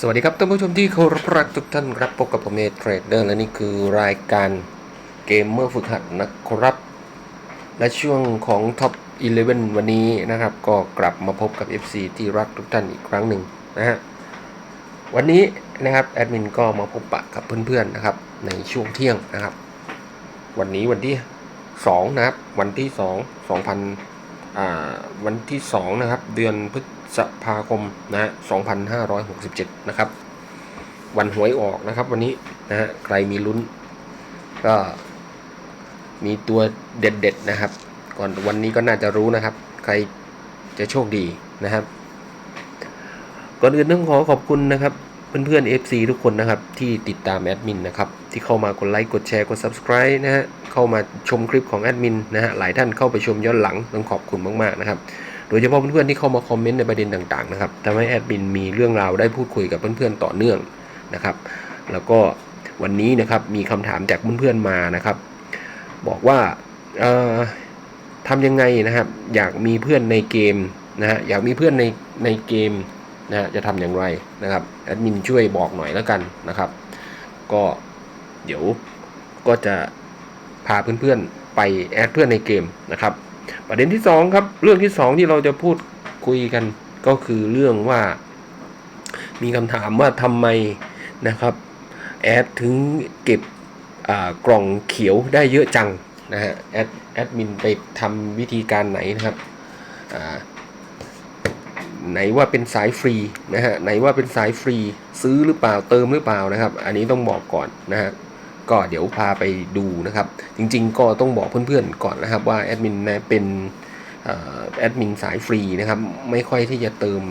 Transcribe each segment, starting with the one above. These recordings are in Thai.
สวัสดีครับท่านผู้ชมที่เคารพรักทุกท่านครับพบกับผมเอเทรดเดอร์และนี่คือรายการเกมเมอร์ฝึกหัดนะครับ และช่วงของ Top 11 วันนี้นะครับ ก็กลับมาพบกับ FC ที่รักทุกท่านอีกครั้งหนึ่งนะฮะวันนี้นะครับแอดมินก็มาพบปะกับเพื่อนๆนะครับ ในช่วงเที่ยงนะครับ วันนี้วันที่ 2 นะครับ วันที่ 2 2000อ่าวันที่ 2 นะครับ เดือนพฤ ษภาคมนะฮะ2567 นะครับ วันหวยออกนะครับวันนี้นะฮะใครมีลุ้น ก็มีตัวเด็ดๆนะครับ ก่อนวันนี้ก็น่าจะรู้นะครับ ใครจะโชคดีนะครับ ก่อนอื่นต้องขอขอบคุณนะครับเพื่อนๆ FC ทุกคนนะครับที่ติดตามแอดมินนะครับที่เข้ามากดไลค์กดแชร์กด Subscribe นะฮะเข้ามาชมคลิปของแอดมินนะฮะหลายท่านเข้าไปชมย้อนหลังต้องขอบคุณมากๆนะครับ โดยเฉพาะเพื่อนๆที่เข้ามาคอมเมนต์ในประเด็นต่างๆนะครับทำให้แอดมินมีเรื่องราวได้พูดคุยกับเพื่อนๆต่อเนื่องนะครับ แล้วก็วันนี้นะครับมีคำถามจากเพื่อนๆมานะครับ บอกว่าทำยังไงนะครับ อยากมีเพื่อนในเกมนะฮะอยากมีเพื่อนในในเกมนะฮะจะทำอย่างไรนะครับแอดมินช่วยบอกหน่อยแล้วกันนะครับ ก็เดี๋ยวก็จะพาเพื่อนๆไปแอดเพื่อนในเกมนะครับ ประเด็นที่สองครับเรื่องที่สองที่เราจะพูดคุยกันก็คือเรื่องว่า มีคำถามว่าทำไมนะครับแอดถึงเก็บกล่องเขียวได้เยอะจังนะฮะแอดแอดมินไปทำวิธีการไหนนะครับไหนว่าเป็นสายฟรีนะฮะไหนว่าเป็นสายฟรีซื้อหรือเปล่าเติมหรือเปล่านะครับ อันนี้ต้องบอกก่อนนะฮะ ก็เดี๋ยวพาไปดูนะครับ จริงๆ ก็ต้องบอกเพื่อนๆก่อนนะครับว่าแอดมินนะเป็นแอดมินสายฟรีนะครับ ไม่ค่อยที่จะเติม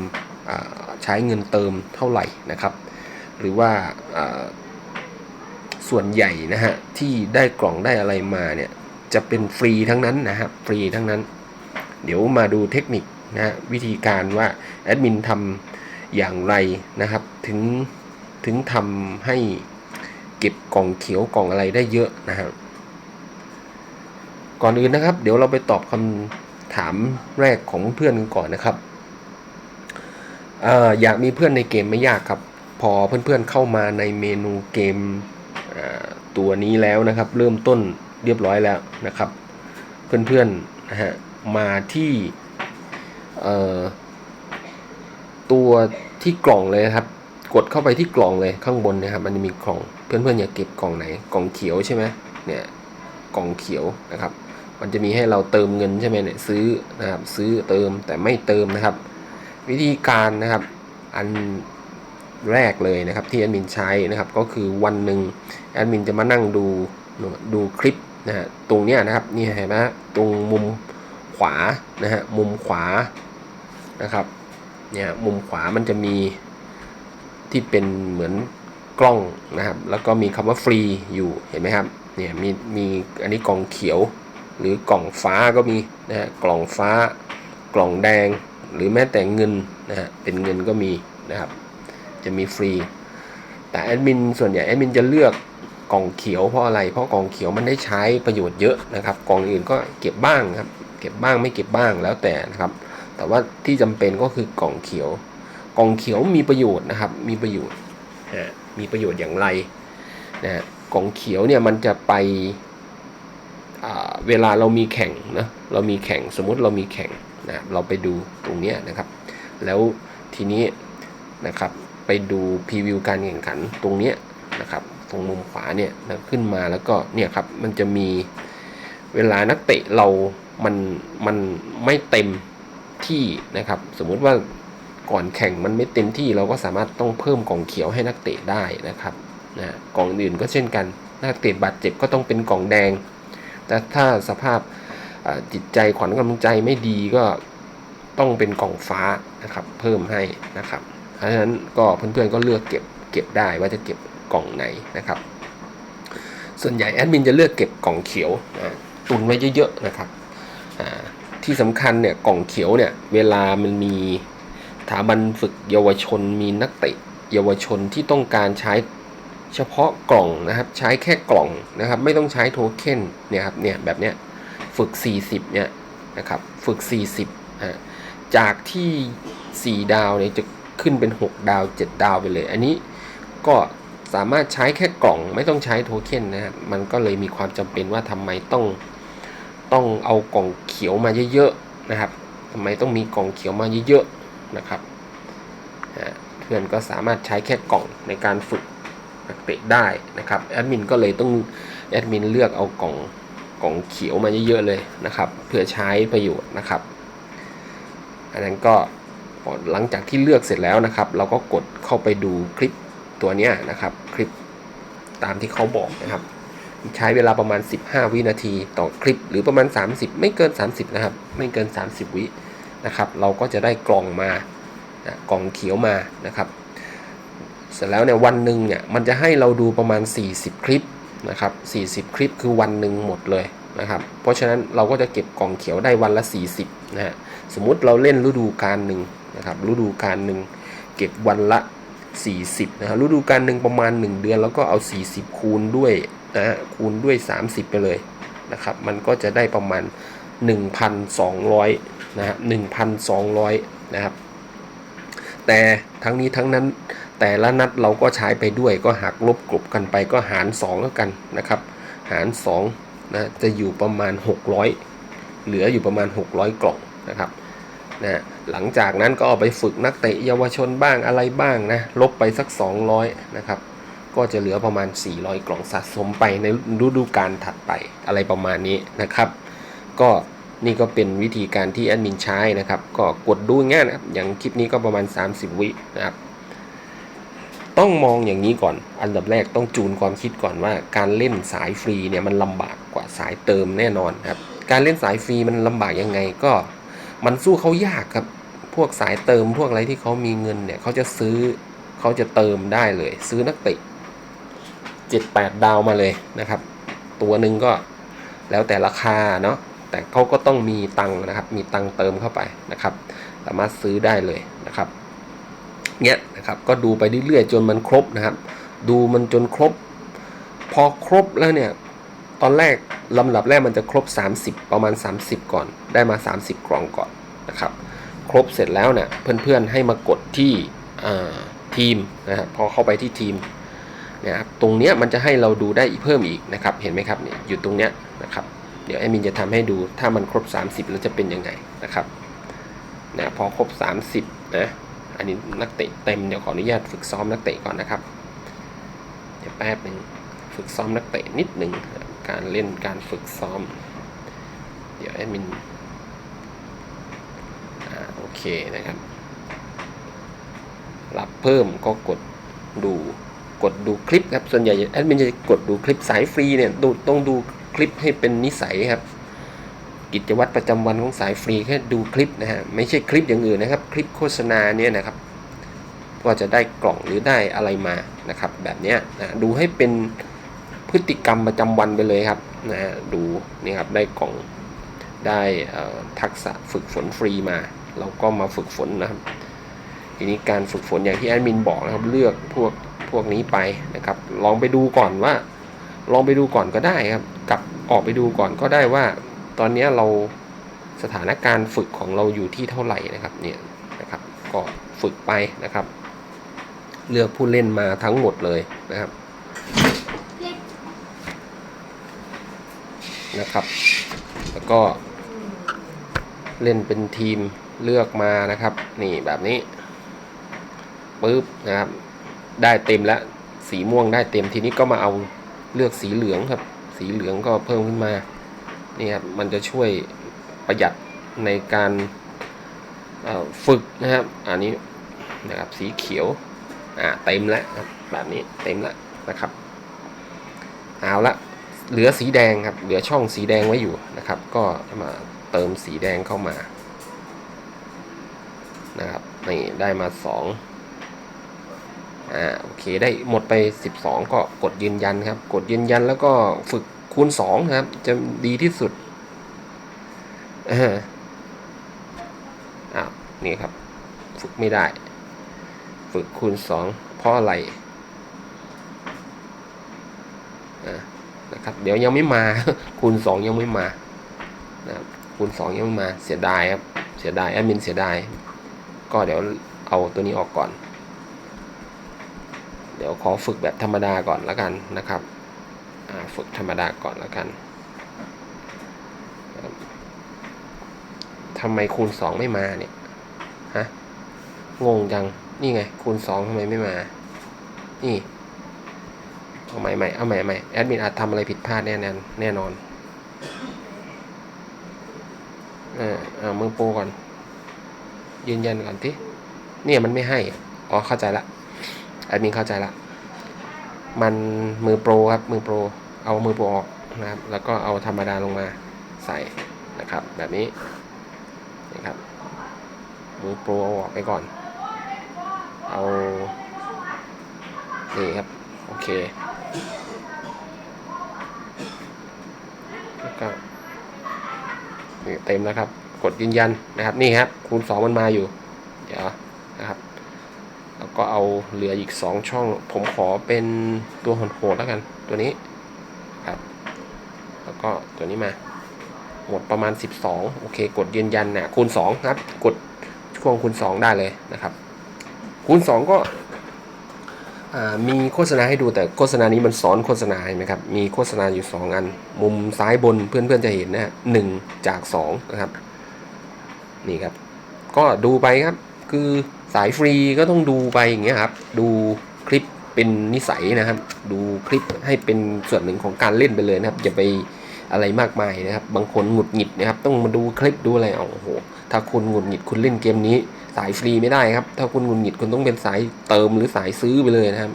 ใช้เงินเติมเท่าไหร่นะครับ หรือว่าส่วนใหญ่นะฮะที่ได้กล่องได้อะไรมาเนี่ยจะเป็นฟรีทั้งนั้นนะครับฟรีทั้งนั้น เดี๋ยวมาดูเทคนิคนะฮะวิธีการว่าแอดมินทำอย่างไรนะครับ ถึงถึงทำให้ เก็บกล่องเขียวกล่องอะไรได้เยอะนะครับก่อนอื่นนะครับ เดี๋ยวเราไปตอบคำถามแรกของเพื่อนกันก่อนนะครับออยากมีเพื่อนในเกมไม่ยากครับ พอเพื่อนๆเข้ามาในเมนูเกมตัวนี้แล้วนะครับ เริ่มต้นเรียบร้อยแล้วนะครับ เพื่อนๆนะฮะมาที่ตัวที่กล่องเลยครับ กดเข้าไปที่กล่องเลยข้างบนนะครับ มันจะมีกล่อง พื่อนๆอยากเก็บกล่องไหนกล่องเขียวใช่ไหมเนี่ยกล่องเขียวนะครับ มันจะมีให้เราเติมเงินใช่ไหมเนี่ยซื้อนะครับซื้อเติมแต่ไม่เติมนะครับ วิธีการนะครับอันแรกเลยนะครับที่แอดมินใช้นะครับก็คือวันหนึ่งแอดมินจะมานั่งดูดูคลิปนะฮะตรงเนี้ยนะครับนี่เห็นไหมตรงมุมขวานะฮะมุมขวานะครับเนี่ยมุมขวามันจะมีที่เป็นเหมือน กล้องนะครับ แล้วก็มีคำว่าฟรีอยู่เห็นไหมครับเนี่ยมีมีอันนี้กล่องเขียว หรือกล่องฟ้าก็มีนะฮะกล่องฟ้ากล่องแดง หรือแม้แต่เงินนะฮะเป็นเงินก็มีนะครับ จะมีฟรี แต่แอดมินส่วนใหญ่แอดมินจะเลือกกล่องเขียวเพราะอะไร เพราะกล่องเขียวมันได้ใช้ประโยชน์เยอะนะครับกล่องอื่นก็เก็บบ้างครับ เก็บบ้างไม่เก็บบ้างแล้วแต่นะครับ แต่ว่าที่จำเป็นก็คือกล่องเขียว กล่องเขียวมีประโยชน์นะครับ มีประโยชน์ มีประโยชน์อย่างไรนะฮะกล่องเขียวเนี่ยมันจะไปเวลาเรามีแข่งนะเรามีแข่งสมมุติเรามีแข่งนะเราไปดูตรงนี้นะครับ แล้วทีนี้นะครับไปดูพรีวิวการแข่งขันตรงนี้นะครับตรงมุมขวาเนี่ยนะขึ้นมาแล้วก็เนี่ยครับมันจะมีเวลานักเตะเรามันมันไม่เต็มที่นะครับ สมมุติว่า ก่อนแข่งมันไม่เต็มที่เราก็สามารถต้องเพิ่มกล่องเขียวให้นักเตะได้นะครับนะกล่องอื่นก็เช่นกัน นักเตะบาดเจ็บก็ต้องเป็นกล่องแดง แต่ถ้าสภาพจิตใจขวัญกำลังใจไม่ดีก็ต้องเป็นกล่องฟ้านะครับเพิ่มให้นะครับเพราะฉะนั้นก็เพื่อนๆก็เลือกเก็บเก็บได้ว่าจะเก็บกล่องไหนนะครับ ส่วนใหญ่แอดมินจะเลือกเก็บกล่องเขียวนะตุนไว้เยอะๆนะครับที่สำคัญเนี่ยกล่องเขียวเนี่ยเวลามันมี ถาบันฝึกเยาวชนมีนักเตะเยาวชนที่ต้องการใช้เฉพาะกล่องนะครับ ใช้แค่กล่องนะครับ ไม่ต้องใช้โทเค็นเนี่ยครับเนี่ยแบบเนี้ยฝึก 40เนี่ยนะครับ ฝึก 40อะจากที่ 4 ดาวเนี่ยจะขึ้นเป็น 6 ดาว 7 ดาวไปเลย อันนี้ก็สามารถใช้แค่กล่องไม่ต้องใช้โทเค็นนะครับมันก็เลยมีความจำเป็นว่าทำไมต้องต้องเอากล่องเขียวมาเยอะๆนะครับทำไมต้องมีกล่องเขียวมาเยอะๆ นะครับเพื่อนก็สามารถใช้แค่กล่องในการฝึกนักเตะได้นะครับแอดมินก็เลยต้องแอดมินเลือกเอากล่องกล่องเขียวมาเยอะๆเลยนะครับ เพื่อใช้ประโยชน์นะครับ อันนั้นก็หลังจากที่เลือกเสร็จแล้วนะครับ เราก็กดเข้าไปดูคลิปตัวนี้นะครับคลิปตามที่เขาบอกนะครับ ใช้เวลาประมาณ 15 วินาทีต่อคลิป หรือประมาณ 30 ไม่เกิน 30 นะครับ ไม่เกิน 30 วิ นะครับ เราก็จะได้กล่องมานะกล่องเขียวมานะครับ เสร็จแล้วเนี่ยวันหนึ่งเนี่ยมันจะให้เราดูประมาณ 40 คลิปนะครับ40 คลิปคือวันหนึ่งหมดเลยนะครับ เพราะฉะนั้นเราก็จะเก็บกล่องเขียวได้วันละ 40นะฮะสมมุติเราเล่นฤดูกาลหนึ่งนะครับฤดูกาลหนึ่งเก็บวันละ 40นะครับฤดูกาลหนึ่งประมาณ 1 เดือน แล้วก็เอา 40 คูณด้วยนะฮะคูณด้วย 30 ไปเลยนะครับ มันก็จะได้ประมาณ 1,200นะฮะ1,200นะครับ แต่ทั้งนี้ทั้งนั้นแต่ละนัดเราก็ใช้ไปด้วยก็หักลบกลบกันไปก็หาร2แล้วกันนะครับ หาร2นะจะอยู่ประมาณ 600 เหลืออยู่ประมาณ 600 กล่องนะครับนะหลังจากนั้นก็เอาไปฝึกนักเตะเยาวชนบ้างอะไรบ้างนะลบไปสัก 200นะครับก็จะเหลือประมาณ 400 กล่องสะสมไปในฤดูกาลถัดไปอะไรประมาณนี้นะครับ ก็นี่ก็เป็นวิธีการที่แอดมินใช้นะครับ ก็กดดูง่ายนะครับ อย่างคลิปนี้ก็ประมาณ 30 วินะครับ ต้องมองอย่างนี้ก่อน อันดับแรกต้องจูนความคิดก่อนว่า การเล่นสายฟรีเนี่ยมันลำบากกว่าสายเติมแน่นอนครับ การเล่นสายฟรีมันลำบากยังไงก็มันสู้เขายากครับ พวกสายเติมพวกอะไรที่เขามีเงินเนี่ยเขาจะซื้อเขาจะเติมได้เลย ซื้อนักเตะเจ็ดแปดดาวมาเลยนะครับ ตัวหนึ่งก็แล้วแต่ราคาเนาะ แต่เขาก็ต้องมีตังค์นะครับ มีตังค์เติมเข้าไปนะครับ สามารถซื้อได้เลยนะครับเนี้ยนะครับก็ดูไปเรื่อยๆจนมันครบนะครับ ดูมันจนครบ พอครบแล้วเนี่ยตอนแรกลำดับแรกมันจะครบ 30 ประมาณ 30 ก่อน ได้มา 30 กล่องก่อนนะครับ ครบเสร็จแล้วเนี่ยเพื่อนๆให้มากดที่ทีมนะครับพอเข้าไปที่ทีมนี่ยครับตรงเนี้ยมันจะให้เราดูได้เพิ่มอีกนะครับ เห็นไหมครับเนี่ยอยู่ตรงเนี้ยนะครับ ดี๋ยวแอดมินจะทำให้ดูถ้ามันครบ 30 แล้วจะเป็นยังไงนะครับนะพอครบ 30นะอันนี้นักเตะเต็มเดี๋ยวขออนุญาตฝึกซ้อมนักเตะก่อนนะครับเดี๋ยวแป๊บหนึ่งฝึกซ้อมนักเตะนิดหนึ่งการเล่นการฝึกซ้อม เดี๋ยวแอดมินอ่าโอเคนะครับ รับเพิ่มก็กดดูกดดูคลิปครับส่วนใหญ่แอดมินจะกดดูคลิปสายฟรีเนี่ยดูต้องดู คลิปให้เป็นนิสัยครับ กิจวัตรประจำวันของสายฟรีแค่ดูคลิปนะฮะไม่ใช่คลิปอย่างอื่นนะครับ คลิปโฆษณาเนี่ยนะครับก็จะได้กล่องหรือได้อะไรมานะครับ แบบเนี้ยนะดูให้เป็นพฤติกรรมประจำวันไปเลยครับนะฮะดูนี่ครับได้กล่องได้ทักษะฝึกฝนฟรีมา เราก็มาฝึกฝนนะครับ ทีนี้การฝึกฝนอย่างที่แอดมินบอกนะครับ เลือกพวกพวกนี้ไปนะครับ ลองไปดูก่อนว่า ลองไปดูก่อนก็ได้ครับกลับออกไปดูก่อนก็ได้ว่า ตอนนี้เราสถานการณ์ฝึกของเราอยู่ที่เท่าไหร่นะครับเนี่ยนะครับก็ฝึกไปนะครับ เลือกผู้เล่นมาทั้งหมดเลยนะครับนะครับ แล้วก็เล่นเป็นทีมเลือกมานะครับ นี่แบบนี้ปึ๊บนะครับ ได้เต็มแล้วสีม่วงได้เต็มทีนี้ก็มาเอา เลือกสีเหลืองครับ สีเหลืองก็เพิ่มขึ้นมานี่ครับมันจะช่วยประหยัดในการฝึกนะครับ อันนี้นะครับสีเขียวอ่าเต็มแล้วครับแบบนี้เต็มแล้วนะครับเอาละเหลือสีแดงครับ เหลือช่องสีแดงไว้อยู่นะครับ ก็มาเติมสีแดงเข้ามานะครับนี่ได้มาส อ่าโอเคได้หมดไป 12 ก็กดยืนยันครับ กดยืนยันแล้วก็ฝึกคูณ2ครับ จะดีที่สุดอ่าอ้าวนี่ครับ ฝึกไม่ได้ ฝึกคูณ 2 เพราะอะไรอ่านะครับ เดี๋ยวยังไม่มา คูณ 2 ยังไม่มานะครับคูณ 2 ยังไม่มาเสียดายครับ เสียดายแอดมินเสียดาย ก็เดี๋ยวเอาตัวนี้ออกก่อน เดี๋ยวขอฝึกแบบธรรมดาก่อนล้วกันนะครับฝึกธรรมดาก่อนล้วกันทำไมคูณสองไม่มาเนี่ยฮะงงจัง นี่ไง คูณสองทำไมไม่มา นี่ เอาใหม่ใหม่เอาใหม่ใหม่แอดมินอาจทำอะไรผิดพลาดแน่นอนแน่นอนเออเอามือโปรก่อน ยืนยันก่อนที่เนี่ยมันไม่ให้อะอ๋อเข้าใจละ แอดมินเข้าใจละ มันมือโปรครับมือโปร เอามือโปรออกนะครับ แล้วก็เอาธรรมดาลงมาใส่นะครับ แบบนี้นะครับ มือโปรเอาออกไปก่อน เอานี่ครับ โอเคแล้วก็นี่เต็มแล้วครับ กดยืนยันนะครับ นี่ครับ คูณ2มันมาอยู่ เดี๋ยวนะครับ แล้วก็เอาเหลืออีก 2 ช่อง ผมขอเป็นตัวโหดๆแล้วกัน ตัวนี้ครับ แล้วก็ตัวนี้มา หมดประมาณ 12 โอเค กดยืนยันนะคูณ 2 ครับ กดช่วงคูณ 2 ได้เลยนะครับ คูณ 2 ก็มีโฆษณาให้ดูแต่โฆษณานี้มันซ้อนโฆษณาเห็นไหมครับ มีโฆษณาอยู่ 2 อัน มุมซ้ายบนเพื่อนๆจะเห็นนะฮะหนึ่งจาก 2 นะครับ นี่ครับ ก็ดูไปครับคือ สายฟรีก็ต้องดูไปอย่างเงี้ยครับ ดูคลิปเป็นนิสัยนะครับ ดูคลิปให้เป็นส่วนหนึ่งของการเล่นไปเลยนะครับอย่าไปอะไรมากมายนะครับ บางคนหงุดหงิดนะครับ ต้องมาดูคลิปดูอะไรเอาโอ้โห ถ้าคุณหงุดหงิดคุณเล่นเกมนี้ สายฟรีไม่ได้ครับ ถ้าคุณหงุดหงิดคุณต้องเป็นสายเติมหรือสายซื้อไปเลยนะครับ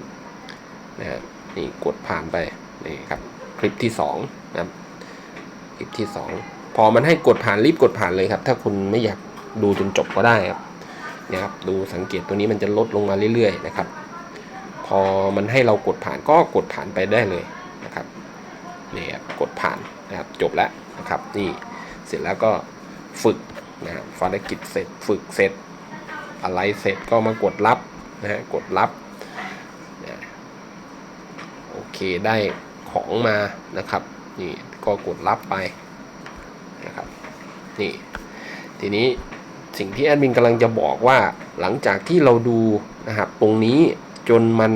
นะครับนี่กดผ่านไปนี่ครับ คลิปที่สองนะครับคลิปที่สองพอมันให้กดผ่านรีบกดผ่านเลยครับ ถ้าคุณไม่อยากดูจนจบก็ได้ครับ นี่ยครับดูสังเกตตัวนี้มันจะลดลงมาเรื่อยๆนะครับ พอมันให้เรากดผ่านก็กดผ่านไปได้เลยนะครับนี่ครับกดผ่านนะครับจบแล้วนะครับนี่เสร็จแล้วก็ฝึกนะครับภารกิจเสร็จฝึกเสร็จอะไรเสร็จก็มากดรับนะฮะกดรับนะโอเคได้ของมานะครับนี่ก็กดรับไปนะครับนี่ทีนี้ สิ่งที่แอดมินกำลังจะบอกว่าหลังจากที่เราดูนะครับตรงนี้จนมัน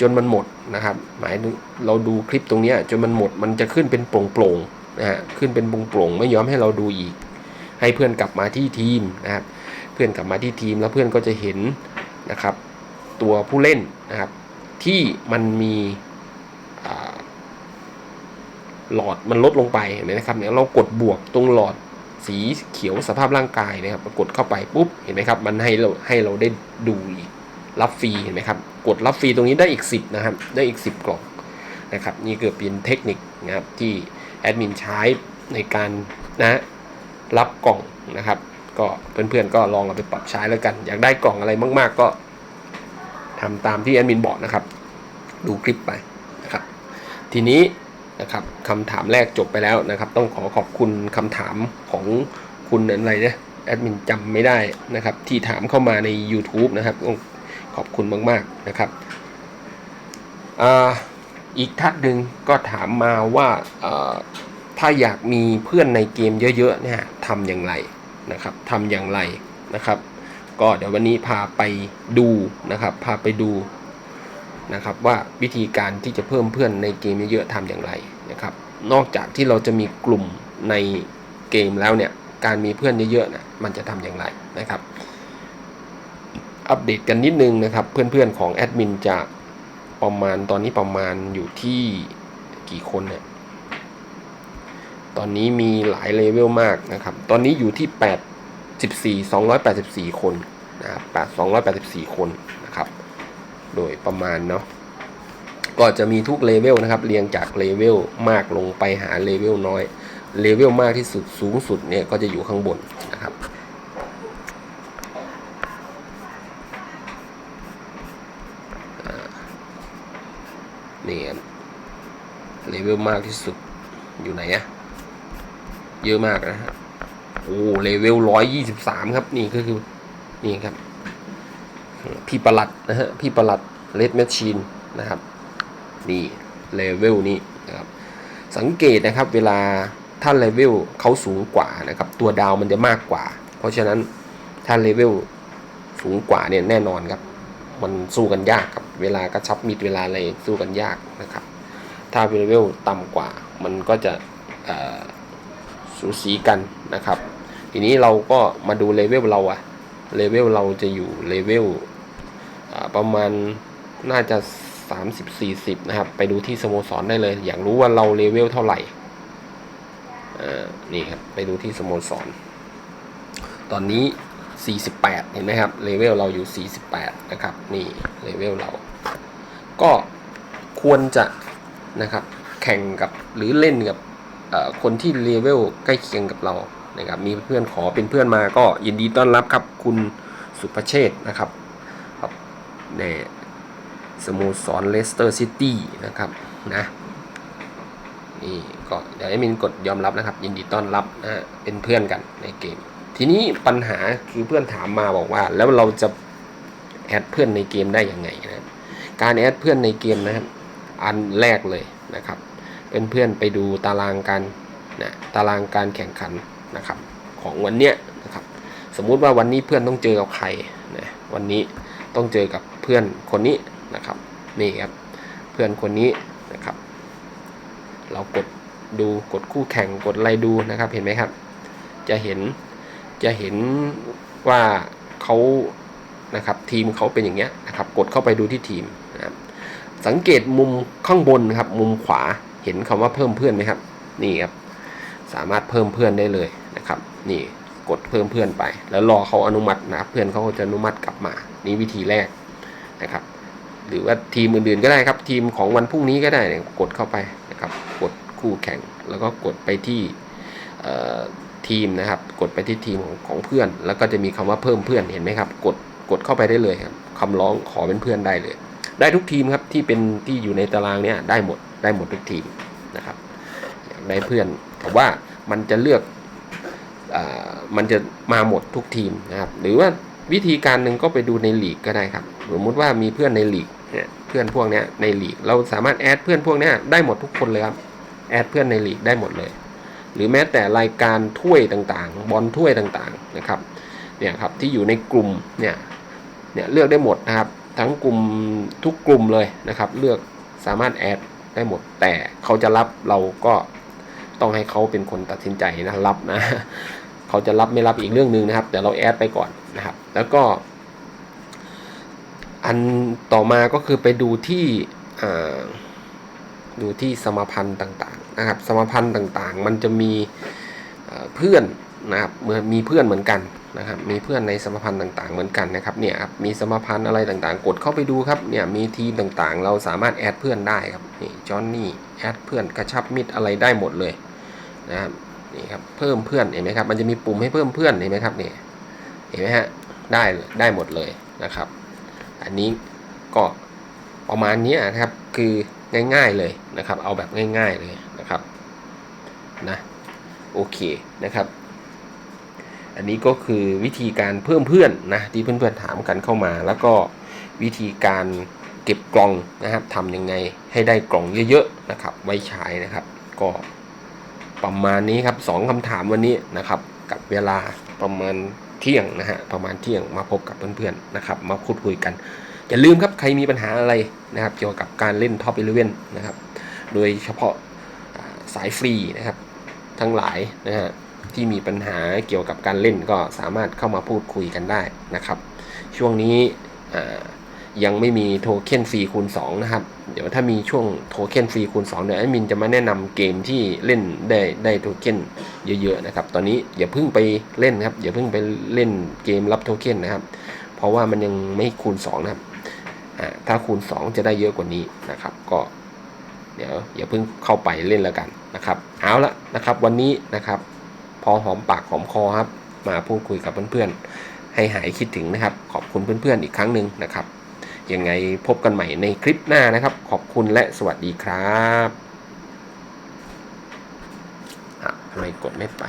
จนมันหมดนะครับ หมายถึงเราดูคลิปตรงนี้จนมันหมดมันจะขึ้นเป็นโปร่งๆนะฮะขึ้นเป็นโปร่งๆไม่ยอมให้เราดูอีก ให้เพื่อนกลับมาที่ทีมนะครับ เพื่อนกลับมาที่ทีมแล้วเพื่อนก็จะเห็นนะครับ ตัวผู้เล่นนะครับ ที่มันมีหลอดมันลดลงไปเห็นไหมนะครับเนี่ยเรากดบวกตรงหลอด สีเขียวสภาพร่างกายนะครับกดเข้าไปปุ๊บเห็นไหมครับ มันให้เราให้เราได้ดูอีกรับฟรีเห็นไหมครับ กดรับฟรีตรงนี้ได้อีก 10 นะครับ ได้อีก 10 กล่องนะครับ นี่เกิดเป็นเทคนิคนะครับที่แอดมินใช้ในการนะรับกล่องนะครับ ก็เพื่อนๆก็ลองเอาไปปรับใช้แล้วกัน อยากได้กล่องอะไรมากๆ ก็ทำตามที่แอดมินบอกนะครับ ดูคลิปไปนะครับ ทีนี้ นะครับคำถามแรกจบไปแล้วนะครับ ต้องขอขอบคุณคำถามของคุณอะไรเนี่ยแอดมินจำไม่ได้นะครับ ที่ถามเข้ามาใน YouTube นะครับขอบคุณมาก ๆ นะครับอีกท่านหนึ่งก็ถามมาว่าถ้าอยากมีเพื่อนในเกมเยอะ ๆ เนี่ยทำอย่างไรนะครับทำอย่างไรนะครับ ก็เดี๋ยววันนี้พาไปดูนะครับ พาไปดู นะครับว่าวิธีการที่จะเพิ่มเพื่อนในเกมเยอะๆทำอย่างไรนะครับ นอกจากที่เราจะมีกลุ่มในเกมแล้วเนี่ยการมีเพื่อนเยอะๆนะมันจะทำอย่างไรนะครับ อัปเดตกันนิดนึงนะครับ เพื่อนๆของแอดมินจะประมาณตอนนี้ประมาณอยู่ที่กี่คนเนี่ยตอนนี้มีหลายเลเวลมากนะครับ ตอนนี้อยู่ที่8 14 284 คนนะครับ8 284 คนนะครับ โดยประมาณเนาะก็จะมีทุกเลเวลนะครับเรียงจากเลเวลมากลงไปหาเลเวลน้อยเลเวลมากที่สุดสูงสุดเนี่ยก็จะอยู่ข้างบนนะครับนี่ครับเลเวลมากที่สุดอยู่ไหนอะเยอะมากนะฮะโอ้เลเวลร้อยยี่สิบสามครับนี่ก็คือนี่ครับ พี่ประหลัดนะฮะพี่ประหลัดเลดแมชชีนนะครับนี่เลเวลนี้นะครับสังเกตนะครับเวลาถ้าเลเวลเขาสูงกว่านะครับตัวดาวมันจะมากกว่า เพราะฉะนั้นถ้าเลเวลสูงกว่าเนี่ยแน่นอนครับ มันสู้กันยากครับเวลากระชับมิดเวลาอะไรสู้กันยากนะครับ ถ้าเลเวลต่ำกว่า มันก็จะสูสีกันนะครับ ทีนี้เราก็มาดูเลเวลเราอะเลเวลเราจะอยู่เลเวล ประมาณน่าจะ 30-40 นะครับ ไปดูที่สโมสรได้เลย อยากรู้ว่าเราเลเวลเท่าไหร่นี่ครับ ไปดูที่สโมสร ตอนนี้ 48 เห็นไหมครับ เลเวลเราอยู่ 48 นะครับ นี่เลเวลเรา ก็ควรจะนะครับ แข่งกับหรือเล่นกับคนที่เลเวลใกล้เคียงกับเรานะครับ มีเพื่อนขอเป็นเพื่อนมาก็ยินดีต้อนรับครับ คุณสุภเชษฐ์นะครับ ในสโมสรเลสเตอร์ซิตี้นะครับนะนี่ก็เดี๋ยวไอ้มินกดยอมรับนะครับ ยินดีต้อนรับนะเป็นเพื่อนกันในเกม ทีนี้ปัญหาคือเพื่อนถามมาบอกว่า แล้วเราจะแอดเพื่อนในเกมได้ยังไงนะการแอดเพื่อนในเกมนะครับ อันแรกเลยนะครับ เป็นเพื่อนไปดูตารางการนะตารางการแข่งขันนะครับ ของวันเนี้ยนะครับ สมมุติว่าวันนี้เพื่อนต้องเจอกับใครนะวันนี้ต้องเจอกับ พื่อนคนนี้นะครับนี่ครับเพื่อนคนนี้นะครับ เรากดดูกดคู่แข่งกดไรดูนะครับเห็นไหมครับ จะเห็นจะเห็นว่าเขานะครับทีมเขาเป็นอย่างเงี้ยนะครับ กดเข้าไปดูที่ทีมนะครับสังเกตมุมข้างบนครับ มุมขวาเห็นคำว่าเพิ่มเพื่อนไหมครับ นี่ครับ สามารถเพิ่มเพื่อนได้เลยนะครับ นี่กดเพิ่มเพื่อนไป แล้วรอเขาอนุมัตินะครับเพื่อนเขาจะอนุมัติกลับมา นี่วิธีแรก นะครับ หรือว่าทีมอื่นๆก็ได้ครับ ทีมของวันพรุ่งนี้ก็ได้เนี่ยกดเข้าไปนะครับ กดคู่แข่งแล้วก็กดไปที่ทีมนะครับ กดไปที่ทีมของของเพื่อน แล้วก็จะมีคำว่าเพิ่มเพื่อนเห็นไหมครับ กดกดเข้าไปได้เลยครับคำร้องขอเป็นเพื่อนได้เลย ได้ทุกทีมครับที่เป็นที่อยู่ในตารางเนี้ยได้หมดได้หมดทุกทีมนะครับอยากได้เพื่อนแต่ว่ามันจะเลือกอมันจะมาหมดทุกทีมนะครับ หรือว่า วิธีการหนึ่งก็ไปดูในหลีกก็ได้ครับสมมุติว่ามีเพื่อนในหลีกเนี่ยเพื่อนพวกเนี้ยในหลีกเราสามารถแอดเพื่อนพวกเนี้ยได้หมดทุกคนเลยครับแอดเพื่อนในหลีกได้หมดเลย หรือแม้แต่รายการถ้วยต่างๆ บอลถ้วยต่างๆนะครับเนี่ยครับที่อยู่ในกลุ่มเนี่ยเนี่ยเลือกได้หมดนะครับทั้งกลุ่มทุกกลุ่มเลยนะครับ เลือกสามารถแอดได้หมด แต่เขาจะรับเราก็ต้องให้เขาเป็นคนตัดสินใจนะรับนะ เขาจะรับไม่รับอีกเรื่องหนึ่งนะครับ แต่เราแอดไปก่อน นะครับ แล้วก็อันต่อมาก็คือไปดูที่ดูที่สมพันธ์ต่างๆนะครับ สมพันธ์ต่างๆ มันจะมีเพื่อนนะครับเมื่อมีเพื่อนเหมือนกันนะครับ มีเพื่อนในสมพันธ์ต่างๆ เหมือนกันนะครับเนี่ยครับมีสมพันธ์อะไรต่างๆ กดเข้าไปดูครับเนี่ยมีทีมต่างๆ เราสามารถแอดเพื่อนได้ครับนี่จอห์นนี่แอดเพื่อนกระชับมิตรอะไรได้หมดเลยนะครับนี่ครับเพิ่มเพื่อนเห็นไหมครับมันจะมีปุ่มให้เพิ่มเพื่อนเห็นไหมครับเนี่ย เห็นไหมฮะได้เลยได้หมดเลยนะครับ อันนี้ก็ประมาณนี้นะครับคือง่ายๆเลยนะครับ เอาแบบง่าย ๆเลยนะครับนะโอเคนะครับ อันนี้ก็คือวิธีการเพิ่มเพื่อนนะที่เพื่อนๆถามกันเข้ามา แล้วก็วิธีการเก็บกล่องนะครับทำยังไงให้ได้กล่องเยอะๆนะครับ ไว้ใช้นะครับ ก็ประมาณนี้ครับสองคำถามวันนี้นะครับ กับเวลาประมาณ เที่ยงนะฮะประมาณเที่ยงมาพบกับเพื่อนๆนะครับมาพูดคุยกัน อย่าลืมครับใครมีปัญหาอะไรนะครับเกี่ยวกับการเล่นท็อปอีเลเว่นนะครับโดยเฉพาะสายฟรีนะครับทั้งหลายนะฮะที่มีปัญหาเกี่ยวกับการเล่นก็สามารถเข้ามาพูดคุยกันได้นะครับ ช่วงนี้อ่า ยังไม่มีโทเค็นฟรีคูณ2นะครับ เดี๋ยวถ้ามีช่วงโทเค็นฟรีคูณ2เดี๋ยวแอดมินจะมาแนะนำเกมที่เล่นได้ได้โทเค็นเยอะๆนะครับ ตอนนี้อย่าเพิ่งไปเล่นครับ อย่าเพิ่งไปเล่นเกมรับโทเค็นนะครับ เพราะว่ามันยังไม่คูณ2นะครับ ถ้าคูณ 2 จะได้เยอะกว่านี้นะครับ ก็เดี๋ยวอย่าเพิ่งเข้าไปเล่นแล้วกันนะครับ เอาละนะครับ วันนี้นะครับ พอหอมปากหอมคอครับ มาพูดคุยกับเพื่อนๆให้หายคิดถึงนะครับ ขอบคุณเพื่อนๆอีกครั้งหนึ่งนะครับ ยังไงพบกันใหม่ในคลิปหน้านะครับ ขอบคุณและสวัสดีครับอะทำไมกดไม่ไป